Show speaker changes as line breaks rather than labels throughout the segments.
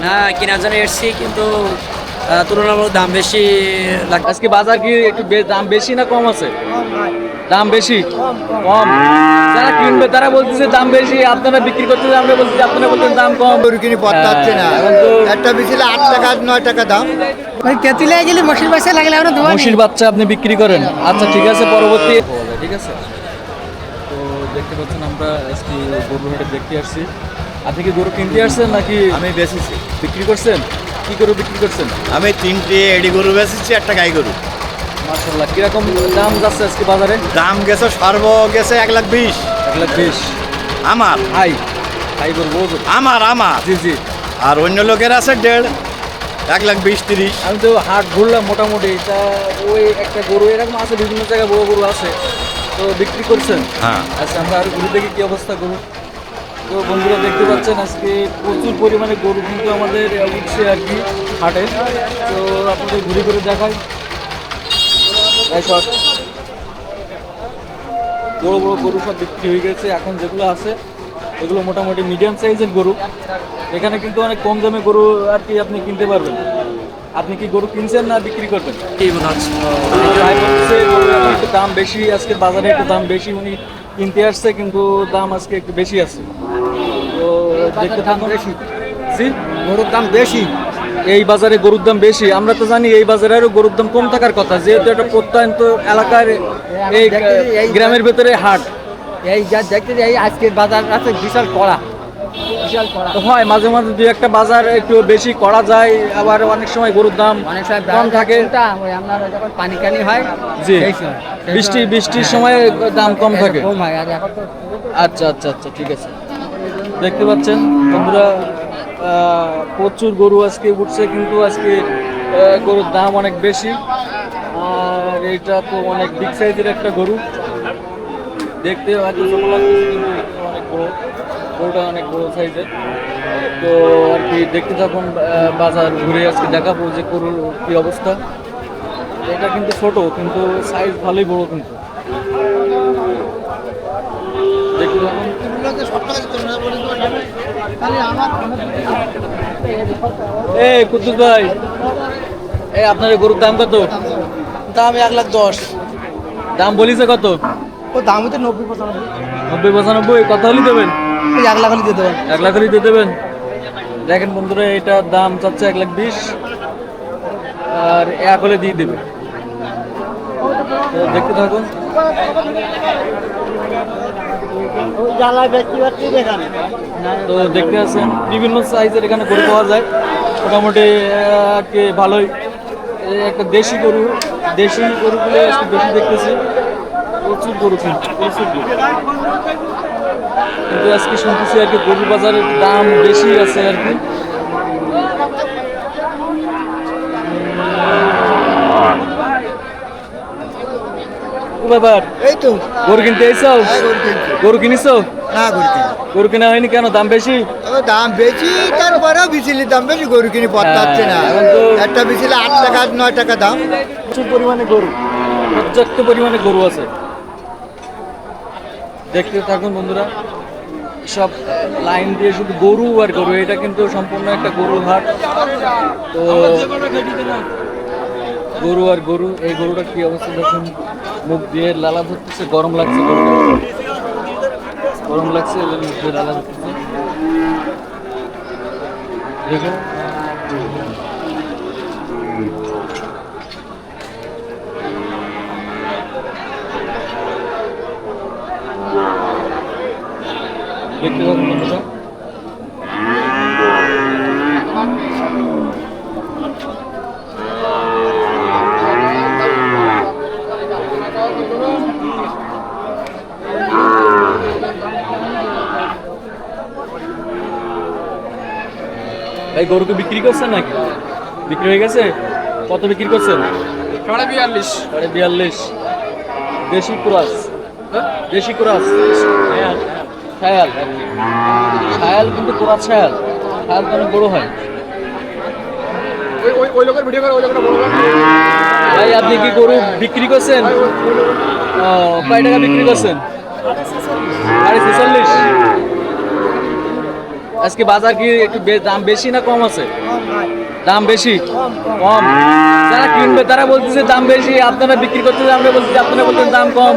না কেনার জন্য এসছি কিন্তু তুলনামূলক দাম বেশি
আজকে বাজার কি একটু বে- দাম বেশি না কম আছে? দাম বেশি? কম। যারা কিনবে তারা বলতেছে দাম বেশি আপনারা বিক্রি করতেছে আমরা বলতেছি আপনারা বলতেন দাম কম।
গরু কিনে পড়তে না।
এখন তো
একটা বিছিলে আট টাকা নয় টাকা দাম।
ওই তেঁতুলে গেলে মশির বাসে লাগলে আমরা দেবো
মসির বাচ্চা আপনি বিক্রি করেন। আচ্ছা ঠিক আছে পরবর্তী ঠিক আছে। তো দেখতে পাচ্ছেন আমরা আজকে গরু হাটে দেখতে আসছি। আপনি কি গরু কিনতে আসছেন নাকি
আমি বেচেছি।
বিক্রি করছেন? কি গরু বিক্রি করছেন?
আমি তিনটে এডি গরু বেচেছি একটা গাই গরু।
মার্শাল্লাহ কীরকম দাম যাচ্ছে আজকে বাজারে?
দাম গেছে সর্ব গেছে এক লাখ বিশ।
এক লাখ বিশ।
আমার।
হাই হাই গরু।
আমার আমার।
জি জি।
আর অন্য লোকের আছে দেড় এক লাখ বিশ তিরিশ।
আমি তো হাট ঘুরলাম মোটামুটি তা ওই একটা গরু এরকম আছে বিভিন্ন জায়গায় বড় গরু আছে তো বিক্রি করছেন?
হ্যাঁ।
আচ্ছা আমরা আর ঘুরে দেখি কি অবস্থা গরু। তো বন্ধুরা দেখতে পাচ্ছেন আজকে প্রচুর পরিমাণে গরু কিন্তু আমাদের উঠছে আর কি হাটে। তো আপনাদের ঘুরে ঘুরে দেখাই। বড় বড় গরু সব বিক্রি হয়ে গেছে। এখন যেগুলো আছে এগুলো মোটামুটি মিডিয়াম সাইজের গরু। এখানে কিন্তু অনেক কম দামে গরু আর কি আপনি কিনতে পারবেন। আপনি কি গরু কিনছেন না বিক্রি করবেন?
কি মনে হচ্ছে
দাম বেশি আজকে বাজারে একটু দাম বেশি উনি কিনতে আসছে কিন্তু দাম আজকে একটু বেশি আছে। তো দেখতে থাকুন। জি?
গরুর দাম বেশি।
এই বাজারে গরুর দাম বেশি। আমরা তো জানি এই বাজারে আরও গরুর দাম কম থাকার কথা যেহেতু একটা প্রত্যন্ত এলাকার এই গ্রামের ভেতরে হাট।
এই যা দেখতে যাই আজকের বাজার আছে বিশাল কড়া।
হয় মাঝে মাঝে দুই একটা বাজার একটু বেশি করা যায় আবার অনেক সময় গরুর দাম
অনেক সময়
কম থাকে।
আপনার যখন পানি কানি হয়
জি। বৃষ্টি বৃষ্টির সময় দাম কম থাকে। আচ্ছা আচ্ছা আচ্ছা ঠিক আছে। দেখতে পাচ্ছেন বন্ধুরা প্রচুর গরু আজকে উঠছে কিন্তু আজকে গরুর দাম অনেক বেশি। আর এটা তো অনেক বিগ সাইজের একটা গরু। দেখতে হয়তো অনেক বড়। গরুটা অনেক বড় সাইজের। তো আর কি দেখতে থাকুন বাজার ঘুরে আজকে দেখাবো যে গরুর কি অবস্থা। এটা কিন্তু ছোট কিন্তু সাইজ ভালোই বড় কিন্তু। দেখতে থাকুন এ কুদ্দুস ভাই এই আপনার গরুর দাম কত?
দাম এক লাখ দশ।
দাম বলিছে কত?
ও দাম হচ্ছে নব্বই পঁচানব্বই।
নব্বই পঁচানব্বই কত হলে দেবেন।
ওই এক লাখ দিয়ে দেবেন।
এক লাখ দিয়ে দেবেন। দেখেন বন্ধুরা, এটার দাম চাচ্ছে এক লাখ বিশ। আর এক হলে দিয়ে দেবে। দেখতে থাকুন। তো দেখতে আছেন, বিভিন্ন সাইজের এখানে গরু পাওয়া যায়। মোটামুটি ভালোই। একটা দেশি গরু, দেশি গরুগুলো একটু বেশি দেখতেছি। প্রচুর গরু প্রচুর গরু। কিন্তু আজকে শুনতেছি আর কি গরুর বাজারের দাম বেশি আছে আর কি। কি ব্যাপার
এই তো।
গরু কিনতে এসো
হ্যাঁ, গরু কিনছি।
কিনিছো?
না গরু কিনি।
গরু কেনা হয়নি কেন? দাম বেশি?
দাম বেশি তারপরেও বিচিলির দাম বেশি গরু কিনে পড়তে না।
হ্যাঁ,
একটা বিচিলে আট টাকা নয় টাকা দাম।
প্রচুর পরিমাণে গরু। পর্যাপ্ত পরিমাণে গরু আছে। দেখতে থাকুন বন্ধুরা। সব লাইন দিয়ে শুধু গরু আর গরু, এটা কিন্তু সম্পূর্ণ একটা গরু হাট। তো গরু আর গরু, এই গরুটা কি অবস্থা? দেখুন, মুখ দিয়ে লালা ধরতেছে, গরম লাগছে গরম লাগছে, মুখ দিয়ে লালা ধরতেছে। দেখুন। থাকুন বন্ধুরা ভাই গরুকে বিক্রি করছেন নাকি? বিক্রি হয়ে গেছে? কত বিক্রি করছেন?
সাড়ে বিয়াল্লিশ।
সাড়ে বিয়াল্লিশ। দেশি কুরাস। দেশি কুরাস। ছায়াল ছায়াল কিন্তু কুরাস ছায়াল। ছায়াল তো অনেক বড় হয়।
ওই ওই ওই লোকের ভিডিও করে ওই লোকের বলবেন
ভাই আপনি কি গরু বিক্রি করছেন? ও, কয় টাকা বিক্রি করছেন? আরে ছেচল্লিশ। আজকে বাজার কি একটু বে- দাম বেশি না কম আছে? দাম বেশি? কম। যারা কিনবে তারা বলতেছে দাম বেশি। আপনারা বিক্রি করতে আমরা বলতেছি আপনারা বলতেন দাম কম।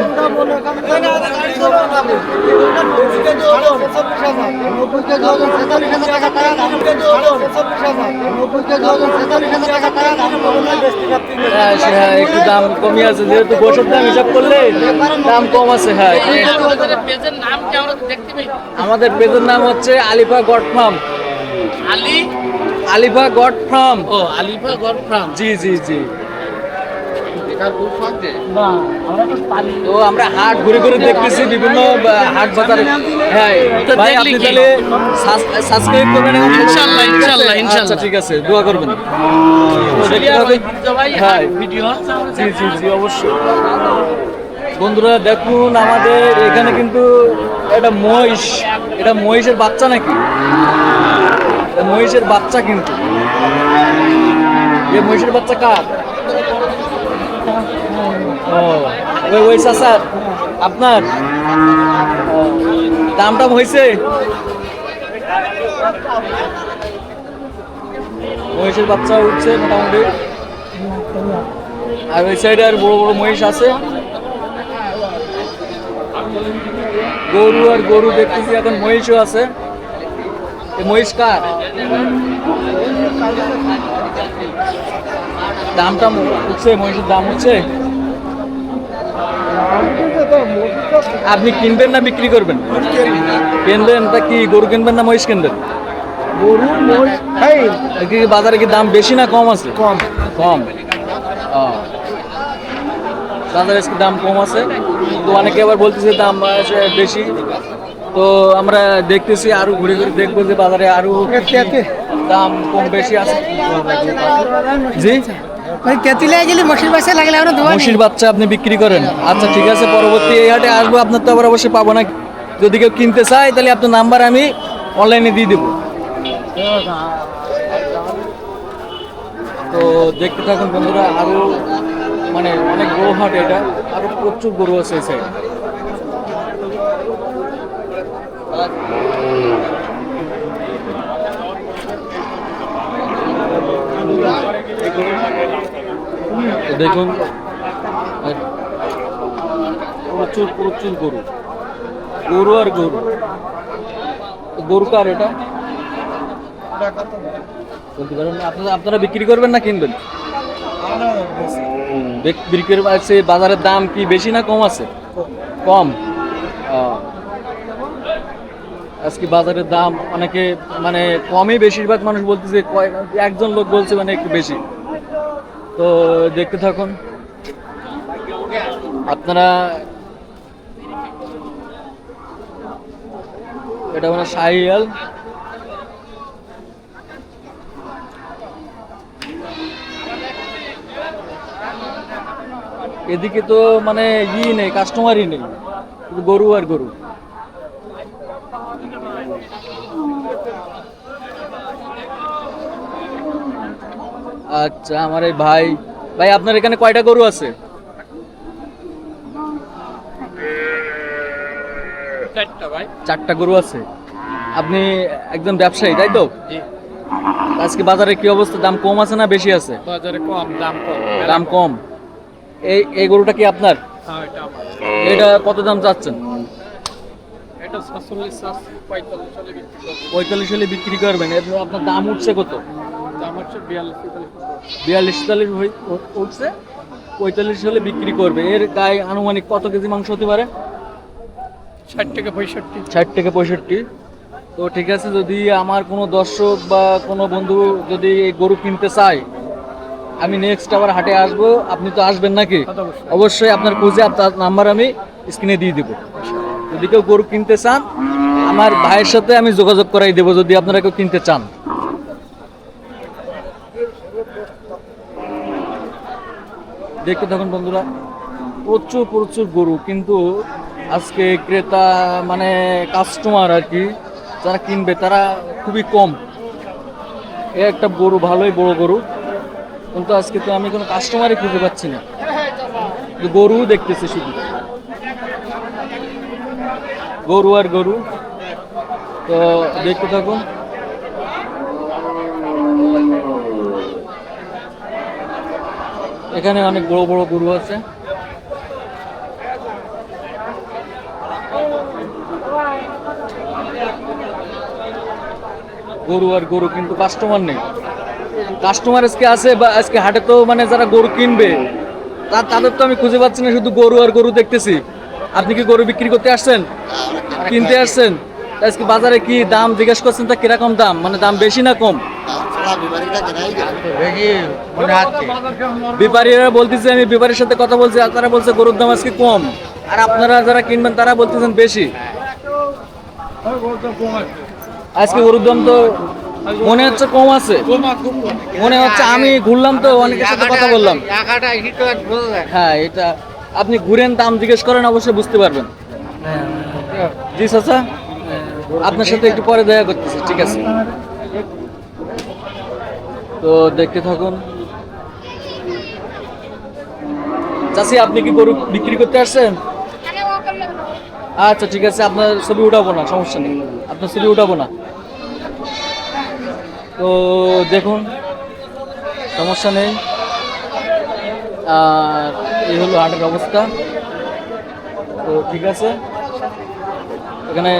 হ্যাঁ হ্যাঁ একটু দাম কমই আছে। যেহেতু বছর দাম হিসাব করলে দাম কম আছে হ্যাঁ। আমাদের পেজের নাম হচ্ছে Alifa goat farm
Ali
Alifa goat farm.
ও আলিফা গড ফার্ম।
জি জি জি।
আমরা তো
আমরা হাট ঘুরে ঘুরে দেখতেছি বিভিন্ন হাট বাজারে। হ্যাঁ ভাই আপনি
কি?
তাহলে সাবস্ক্রাইব করবেন
ইনশাআল্লাহ, ইনশাআল্লাহ,
আচ্ছা
ইনশাআল্লাহ।
ঠিক আছে দোয়া করবেন। তো দেখতে হবে
ভাই
হ্যাঁ।
ভিডিও
জি জি জি অবশ্যই। বন্ধুরা দেখুন আমাদের এখানে কিন্তু একটা মহিষ এটা মহিষের বাচ্চা নাকি? এটা মহিষের বাচ্চা কিন্তু। মহিষের বাচ্চা কার? আপনার ও, দাম টাম হয়েছে মহিষের বাচ্চা উঠছে মোটামুটি। আর ওই সাইডে আর বড় বড় মহিষ আছে। গরু আর গরু দেখতেছি এখন মহিষও আছে। মহিষ কার দাম টাম উঠছে মহিষের দাম উঠছে? আপনি কিনবেন না বিক্রি করবেন? কিনবেন তা কি গরু কিনবেন না মহিষ কিনবেন?
গরু
কি বাজারে কি দাম বেশি না কম আছে?
কম।
কম। বাজারে দাম কম আছে। তো অনেকে আবার বলতেছে দাম আছে বেশি। তো আমরা দেখতেছি আরও ঘুরে ঘুরে দেখব যে বাজারে আরও দাম কম বেশি আছে। জি?
মশির
বাচ্চা আপনি বিক্রি করেন। আচ্ছা ঠিক আছে পরবর্তী এই হাটে আসব আপনার তো আবার অবশ্যই পাবো না। যদি কেউ কিনতে চায় তাহলে আপনার নাম্বার আমি অনলাইনে দিয়ে দেবো। তো দেখতে থাকুন বন্ধুরা আরও মানে অনেক হাট এটা। আরও প্রচুর গরু আছে এই সাইড তো দেখুন প্রচুর প্রচুর গরু। গরু আর গরু। গরু কার এটা? বলতে পারেন আপনারা আপনারা বিক্রি করবেন না কিনবেন? বিক- বিক্রির আছে বাজারের দাম কি বেশি না কম আছে? কম। আজকে বাজারের দাম অনেকে মানে কমই বেশিরভাগ মানুষ বলতেছে একজন লোক বলছে মানে একটু বেশি। তো দেখতে থাকুন। আপনারা এটা মানে সাহিয়াল এদিকে তো মানে ই নেই কাস্টমারই নেই, গরু আর গরু। আচ্ছা আমার এই ভাই। ভাই আপনার এখানে কয়টা গরু আছে?
চারটা ভাই।
চারটা গরু আছে। আপনি একজন ব্যবসায়ী তাই তো? আজকে বাজারে কি অবস্থা? দাম কম আছে না বেশি আছে?
বাজারে কম দাম কম।
দাম কম। এই এই গরুটা কি আপনার?
হ্যাঁ এটা
কত দাম চাচ্ছেন?
এটা পঁয়তাল্লিশ
হলে বিক্রি করবেন। এর আপনার দাম উঠছে কত?
বিয়াল্লিশ তেতাল্লিশ
উঠছে। পঁয়তাল্লিশ হলে বিক্রি করবে। এর গায়ে আনুমানিক কত কেজি মাংস হতে পারে?
ষাট থেকে পঁয়ষট্টি।
ষাট থেকে পঁয়ষট্টি। তো ঠিক আছে যদি আমার কোনো দর্শক বা কোনো বন্ধু যদি এই গরু কিনতে চায় আমি নেক্সট আবার হাটে আসব। আপনি তো আসবেন নাকি? অবশ্যই। আপনার খুঁজে আপনার নাম্বার আমি স্ক্রিনে দিয়ে দিব। যদি কেউ গরু কিনতে চান আমার ভাইয়ের সাথে আমি যোগাযোগ করাই দেবো যদি আপনারা কেউ কিনতে চান। দেখতে থাকুন বন্ধুরা। প্রচুর প্রচুর গরু, কিন্তু আজকে ক্রেতা মানে কাস্টমার আর কি, যারা কিনবে, তারা খুবই কম। এ একটা গরু, ভালোই বড় গরু। কিন্তু আজকে তো আমি কোনো কাস্টমারই খুঁজে পাচ্ছি না। গরু দেখতেছি শুধু। গরু আর গরু। তো দেখতে থাকুন। এখানে অনেক বড় বড় গরু আছে। গরু আর গরু কিন্তু কাস্টমার নেই। কাস্টমার আজকে আছে বা আজকে হাটে তো মানে যারা গরু কিনবে, তা- তাদের তো আমি খুঁজে পাচ্ছি না, শুধু গরু আর গরু দেখতেছি। আপনি কি গরু বিক্রি করতে আসছেন? কিনতে আসছেন? আজকে বাজারে কি দাম জিজ্ঞেস করছেন, তা কীরকম দাম? মানে দাম বেশি না কম? ব্যাপারীরা বলতেছে, আমি ব্যাপারীর সাথে কথা বলছি, আর তারা বলছে গরুর দাম আজকে কম। আর আপনারা যারা কিনবেন, তারা বলতেছেন বেশি। আজকে গরুর দাম তো মনে হচ্ছে কম আছে। মনে হচ্ছে আমি ঘুরলাম তো, অনেকের সাথে কথা বললাম। হ্যাঁ এটা আপনি ঘুরেন, দাম জিজ্ঞেস করেন, অবশ্যই বুঝতে পারবেন। জি, চাচা? আপনার সাথে একটু পরে দেখা করতেছি, ঠিক আছে। তো দেখতে থাকুন। চাষি আপনি কি গরু বিক্রি করতে আসছেন? আচ্ছা ঠিক আছে, আপনার ছবি উঠাবো না, সমস্যা নেই। আপনার ছবি উঠাবো না। তো দেখুন, সমস্যা নেই। আর এই হলো হাটের অবস্থা। তো ঠিক আছে। এখানে